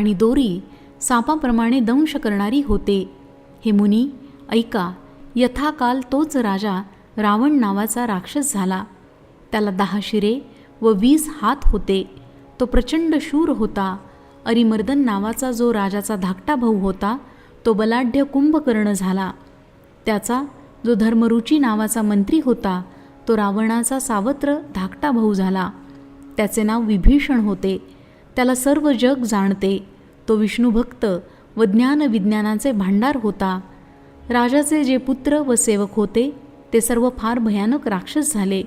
आणि दोरी सापाप्रमाणे दंश करणारी होते. हे मुनी ऐका यथाकाल तोच राजा रावण नावाचा राक्षस झाला. त्याला दहा शिरे व वीस हात होते. तो प्रचंड शूर होता. अरिमर्दन नावाचा जो राजाचा धाकटा भाऊ होता तो बलाढ्य कुंभकर्ण झाला. त्याचा जो धर्मरुची नावाचा मंत्री होता तो रावणाचा सावत्र धाकटा भाऊ झाला. त्याचे नाव विभीषण होते. त्याला सर्व जग जाणते. तो विष्णुभक्त व ज्ञानविज्ञानाचे भांडार होता. राजाचे जे पुत्र व सेवक होते ते सर्व फार भयानक राक्षस झाले.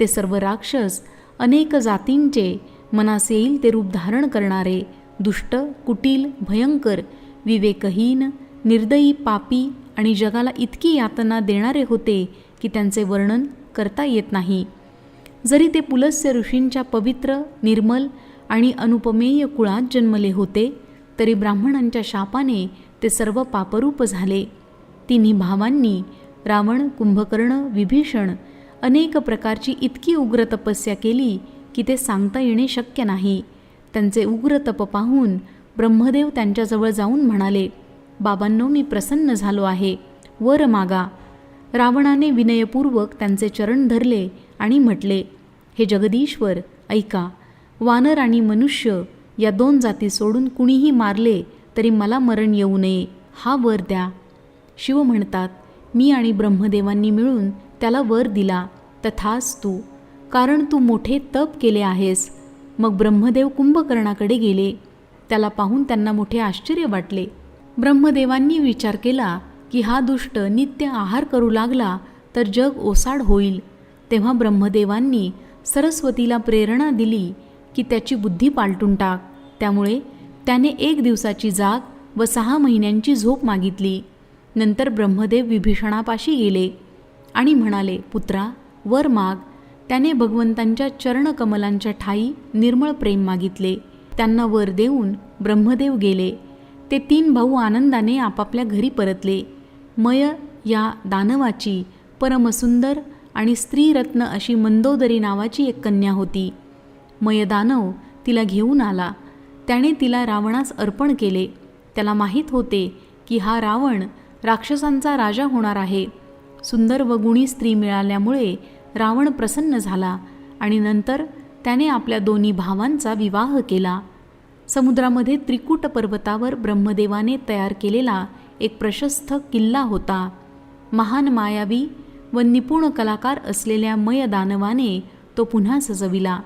ते सर्व राक्षस अनेक जातींचे मनास येईल ते रूप धारण करणारे दुष्ट कुटील भयंकर विवेकहीन निर्दयी पापी आणि जगाला इतकी यातना देणारे होते की त्यांचे वर्णन करता येत नाही. जरी ते पुलस्य ऋषींच्या पवित्र निर्मल आणि अनुपमेय कुळात जन्मले होते तरी ब्राह्मणांच्या शापाने ते सर्व पापरूप झाले. तिन्ही भावांनी रावण कुंभकर्ण विभीषण अनेक प्रकारची इतकी उग्र तपस्या केली की ते सांगता येणे शक्य नाही. त्यांचे उग्र तप पाहून ब्रह्मदेव त्यांच्याजवळ जाऊन म्हणाले बाबांनो मी प्रसन्न झालो आहे. वर मागा. रावणाने विनयपूर्वक त्यांचे चरण धरले आणि म्हटले हे जगदीश्वर ऐका. वानर आणि मनुष्य या दोन जाती सोडून कुणीही मारले तरी मला मरण येऊ नये. हा वर द्या. शिव म्हणतात मी आणि ब्रह्मदेवांनी मिळून त्याला वर दिला. तथास तू. कारण तू मोठे तप केले आहेस. मग ब्रह्मदेव कुंभकर्णाकडे गेले. त्याला पाहून त्यांना मोठे आश्चर्य वाटले. ब्रह्मदेवांनी विचार केला की हा दुष्ट नित्य आहार करू लागला तर जग ओसाड होईल. तेव्हा ब्रह्मदेवांनी सरस्वतीला प्रेरणा दिली की त्याची बुद्धी पालटून टाक. त्यामुळे त्याने एक दिवसाची जाग व सहा महिन्यांची झोप मागितली. नंतर ब्रह्मदेव विभीषणापाशी गेले आणि म्हणाले पुत्रा वर माग. त्याने भगवंतांच्या चरणकमलांच्या ठाई निर्मळ प्रेम मागितले. त्यांना वर देऊन ब्रह्मदेव गेले. ते तीन भाऊ आनंदाने आपापल्या घरी परतले. मय या दानवाची परमसुंदर आणि स्त्रीरत्न अशी मंदोदरी नावाची एक कन्या होती. मयदानव तिला घेऊन आला. त्याने तिला रावणास अर्पण केले. त्याला माहीत होते की हा रावण राक्षसांचा राजा होणार आहे. सुंदर व गुणी स्त्री मिळाल्यामुळे रावण प्रसन्न झाला आणि नंतर त्याने आपल्या दोन्ही भावांचा विवाह केला. समुद्रामध्ये त्रिकूट पर्वतावर ब्रह्मदेवाने तयार केलेला एक प्रशस्त किल्ला होता. महान मायावी व निपुण कलाकार असलेल्या मयदानवाने तो पुन्हा सजविला.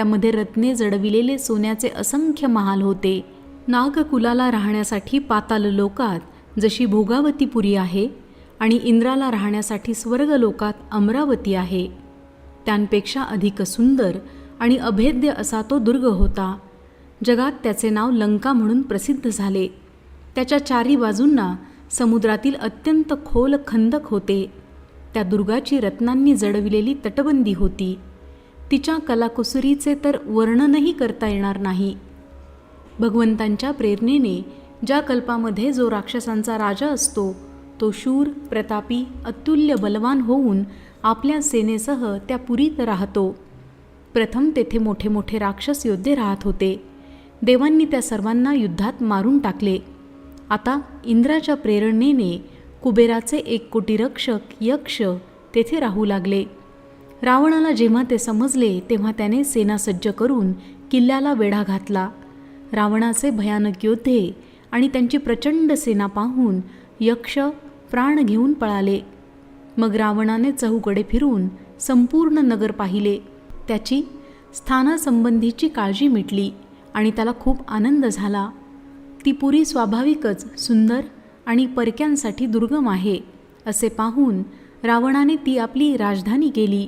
त्यामध्ये रत्ने जडविलेले सोन्याचे असंख्य महाल होते. नागकुलाला राहण्यासाठी पाताल लोकात जशी भोगावतीपुरी आहे आणि इंद्राला राहण्यासाठी स्वर्गलोकात अमरावती आहे. त्यांपेक्षा अधिक सुंदर आणि अभेद्य असा तो दुर्ग होता. जगात त्याचे नाव लंका म्हणून प्रसिद्ध झाले. त्याच्या चारी बाजूंना समुद्रातील अत्यंत खोल खंदक होते. त्या दुर्गाची रत्नांनी जडविलेली तटबंदी होती. तिच्या कलाकुसरीचे तर वर्णनही करता येणार नाही. भगवंतांच्या प्रेरणेने ज्या कल्पामध्ये जो राक्षसांचा राजा असतो तो शूर प्रतापी अतुल्य बलवान होऊन आपल्या सेनेसह त्या पुरीत राहतो. प्रथम तेथे मोठे मोठे राक्षस योद्धे राहत होते. देवांनी त्या सर्वांना युद्धात मारून टाकले. आता इंद्राच्या प्रेरणेने कुबेराचे एक कोटी रक्षक यक्ष तेथे राहू लागले. रावणाला जेव्हा ते समजले तेव्हा त्याने सेना सज्ज करून किल्ल्याला वेढा घातला. रावणाचे भयानक योद्धे आणि त्यांची प्रचंड सेना पाहून यक्ष प्राण घेऊन पळाले. मग रावणाने चहूकडे फिरून संपूर्ण नगर पाहिले. त्याची स्थानासंबंधीची काळजी मिटली आणि त्याला खूप आनंद झाला. ती पुरी स्वाभाविकच सुंदर आणि परक्यांसाठी दुर्गम आहे असे पाहून रावणाने ती आपली राजधानी केली.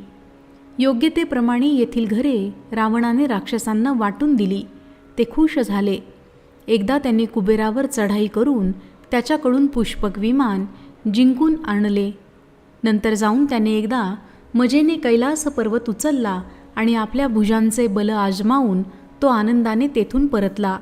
योग्यतेप्रमाणे येथील घरे रावणाने राक्षसांना वाटून दिली. ते खुश झाले. एकदा त्यांनी कुबेरावर चढाई करून त्याच्याकडून पुष्पक विमान जिंकून आणले. नंतर जाऊन त्याने एकदा मजेने कैलास पर्वत उचलला आणि आपल्या भुजांचे बल आजमावून तो आनंदाने तेथून परतला.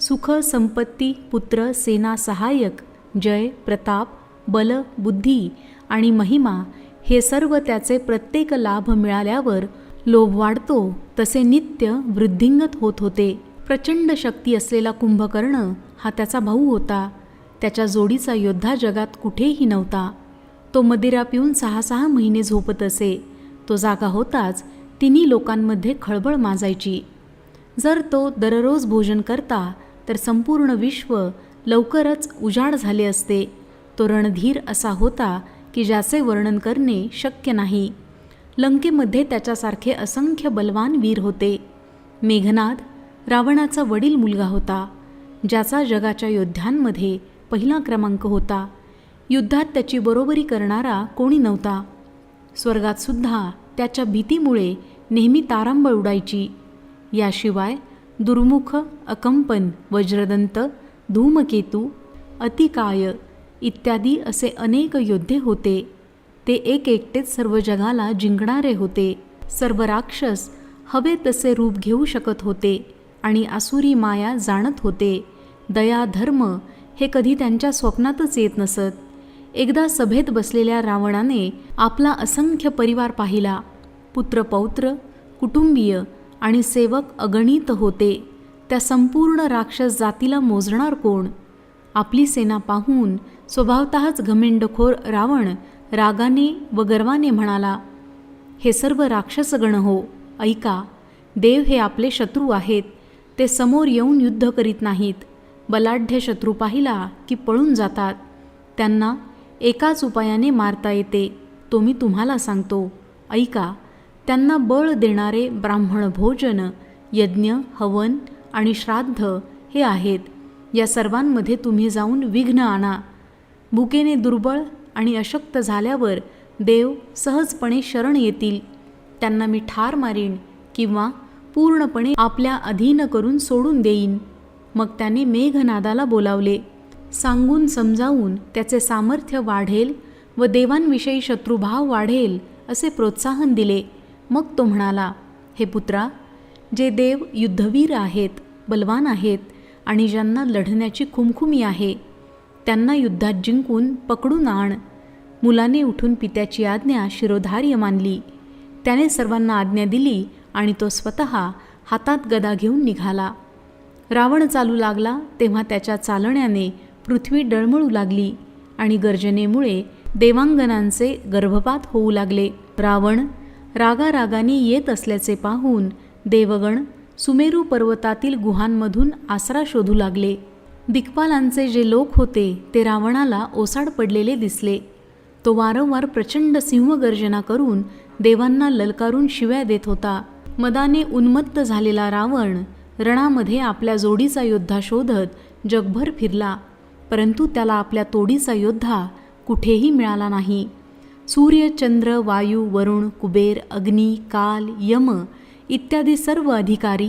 सुख संपत्ती पुत्र सेना सहाय्यक जय प्रताप बल बुद्धी आणि महिमा हे सर्व त्याचे प्रत्येक लाभ मिळाल्यावर लोभ वाढतो तसे नित्य वृद्धिंगत होत होते. प्रचंड शक्ती असलेला कुंभकर्ण हा त्याचा भाऊ होता. त्याच्या जोडीचा योद्धा जगात कुठेही नव्हता. तो मदिरा पिऊन सहा सहा महिने झोपत असे. तो जागा होताच तिन्ही लोकांमध्ये खळबळ माजायची. जर तो दररोज भोजन करता तर संपूर्ण विश्व लवकरच उजाड झाले असते. तो रणधीर असा होता की ज्याचे वर्णन करणे शक्य नाही. लंकेमध्ये त्याच्यासारखे असंख्य बलवान वीर होते. मेघनाद रावणाचा वडील मुलगा होता ज्याचा जगाच्या योद्ध्यांमध्ये पहिला क्रमांक होता. युद्धात त्याची बरोबरी करणारा कोणी नव्हता. स्वर्गातसुद्धा त्याच्या भीतीमुळे नेहमी तारांबळ उडायची. याशिवाय दुर्मुख अकंपन वज्रदंत धूमकेतू अतिकाय इत्यादी असे अनेक योद्धे होते. ते एक एकटेच सर्व जगाला जिंकणारे होते. सर्व राक्षस हवे तसे रूप घेऊ शकत होते आणि आसुरी माया जाणत होते. दया धर्म हे कधी त्यांच्या स्वप्नातच येत नसत. एकदा सभेत बसलेल्या रावणाने आपला असंख्य परिवार पाहिला. पुत्रपौत्र कुटुंबीय आणि सेवक अगणित होते. त्या संपूर्ण राक्षस जातीला मोजणार कोण? आपली सेना पाहून स्वभावतःच घमेंडखोर रावण रागाने व गर्वाने म्हणाला हे सर्व राक्षसगण हो ऐका देव हे आपले शत्रू आहेत ते समोर येऊन युद्ध करीत नाहीत. बलाढ्य शत्रू पाहिला की पळून जातात. त्यांना एकाच उपायाने मारता येते तो मी तुम्हाला सांगतो. ऐका त्यांना बळ देणारे ब्राह्मण भोजन यज्ञ हवन आणि श्राद्ध हे आहेत. या सर्वांमध्ये तुम्ही जाऊन विघ्न आणा. भुकेने दुर्बळ आणि अशक्त झाल्यावर देव सहजपणे शरण येतील. त्यांना मी ठार मारीन किंवा पूर्णपणे आपल्या अधीन करून सोडून देईन. मग त्याने मेघनादाला बोलावले सांगून समजावून त्याचे सामर्थ्य वाढेल व देवांविषयी शत्रुभाव वाढेल असे प्रोत्साहन दिले. मग तो म्हणाला हे पुत्रा जे देव युद्धवीर आहेत बलवान आहेत आणि ज्यांना लढण्याची खुमखुमी आहे त्यांना युद्धात जिंकून पकडून आण. मुलाने उठून पित्याची आज्ञा शिरोधार्य मानली. त्याने सर्वांना आज्ञा दिली आणि तो स्वतः हातात गदा घेऊन निघाला. रावण चालू लागला तेव्हा त्याच्या चालण्याने पृथ्वी डळमळू लागली आणि गर्जनेमुळे देवांगनांचे गर्भपात होऊ लागले. रावण रागारागाने येत असल्याचे पाहून देवगण सुमेरू पर्वतातील गुहांमधून आसरा शोधू लागले. दिक्पालांचे जे लोक होते ते रावणाला ओसाड पडलेले दिसले. तो वारंवार प्रचंड सिंहगर्जना करून देवांना ललकारून शिव्या देत होता. मदाने उन्मत्त झालेला रावण रणामध्ये आपल्या जोडीचा योद्धा शोधत जगभर फिरला परंतु त्याला आपल्या तोडीचा योद्धा कुठेही मिळाला नाही. सूर्य चंद्र वायू वरुण कुबेर अग्नी काल यम इत्यादी सर्व अधिकारी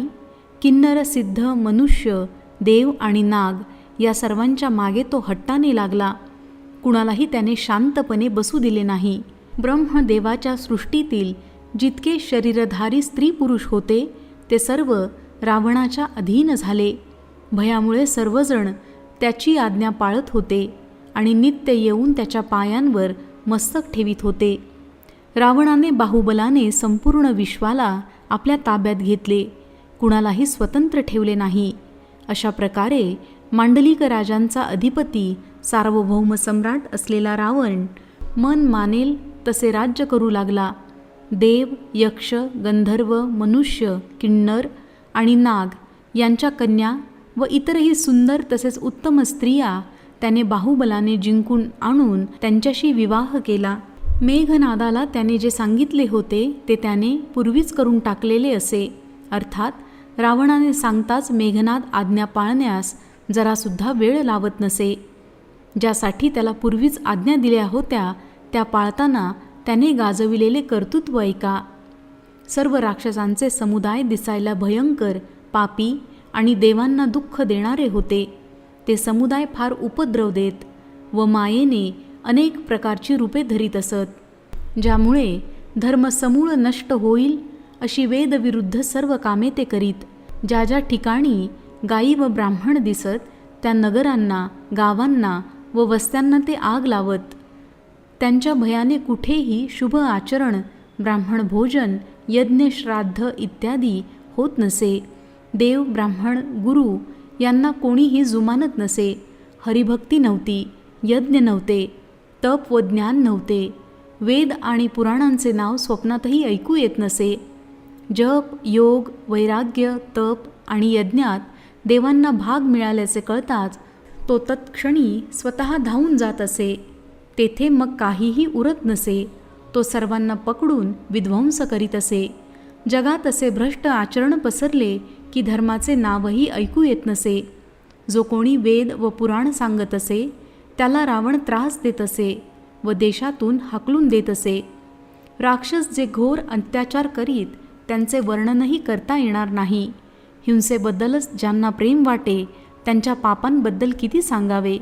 किन्नर सिद्ध मनुष्य देव आणि नाग या सर्वांच्या मागे तो हट्टाने लागला. कुणालाही त्याने शांतपणे बसू दिले नाही. ब्रह्मदेवाच्या सृष्टीतील जितके शरीरधारी स्त्री पुरुष होते ते सर्व रावणाच्या अधीन झाले. भयामुळे सर्वजण त्याची आज्ञा पाळत होते आणि नित्य येऊन त्याच्या पायांवर मस्तक ठेवीत होते. रावणाने बाहुबलाने संपूर्ण विश्वाला आपल्या ताब्यात घेतले. कुणालाही स्वतंत्र ठेवले नाही. अशा प्रकारे मांडलिक राजांचा अधिपती सार्वभौम सम्राट असलेला रावण मन मानेल तसे राज्य करू लागला. देव यक्ष गंधर्व मनुष्य किन्नर आणि नाग यांच्या कन्या व इतरही सुंदर तसेच उत्तम स्त्रिया त्याने बाहुबलाने जिंकून आणून त्यांच्याशी विवाह केला. मेघनादाला त्याने जे सांगितले होते ते त्याने पूर्वीच करून टाकलेले असे. अर्थात रावणाने सांगताच मेघनाद आज्ञा पाळण्यास जरासुद्धा वेळ लावत नसे. ज्यासाठी त्याला पूर्वीच आज्ञा दिल्या होत्या त्या पाळताना त्याने गाजविलेले कर्तृत्व ऐका. सर्व राक्षसांचे समुदाय दिसायला भयंकर पापी आणि देवांना दुःख देणारे होते. ते समुदाय फार उपद्रव देत व मायेने अनेक प्रकारची रूपे धरीत असत ज्यामुळे धर्म समूळ नष्ट होईल अशी वेदविरुद्ध सर्व कामे ते करीत ज्या ज्या ठिकाणी गायी व ब्राह्मण दिसत त्या नगरांना गावांना व वस्त्यांना ते आग लावत. त्यांच्या भयाने कुठेही शुभ आचरण ब्राह्मण भोजन यज्ञ श्राद्ध इत्यादी होत नसे. देव ब्राह्मण गुरु यांना कोणीही जुमानत नसे. हरिभक्ती नव्हती यज्ञ नव्हते. तप व ज्ञान नव्हते. वेद आणि पुराणांचे नाव स्वप्नातही ऐकू येत नसे. जप योग वैराग्य तप आणि यज्ञात देवांना भाग मिळाल्याचे कळताच तो तत्क्षणी स्वतः धावून जात असे. तेथे मग काहीही उरत नसे. तो सर्वांना पकडून विध्वंस करीत असे. जगात असे भ्रष्ट आचरण पसरले की धर्माचे नावही ऐकू येत नसे. जो कोणी वेद व पुराण सांगत असे त्याला रावण त्रास देत असे व देशातून हाकलून देत असे. राक्षस जे घोर अत्याचार करीत त्यांचे वर्णनही करता येणार नाही. हिंसेबद्दलच ज्यांना प्रेम वाटे त्यांच्या पापांबद्दल किती सांगावे?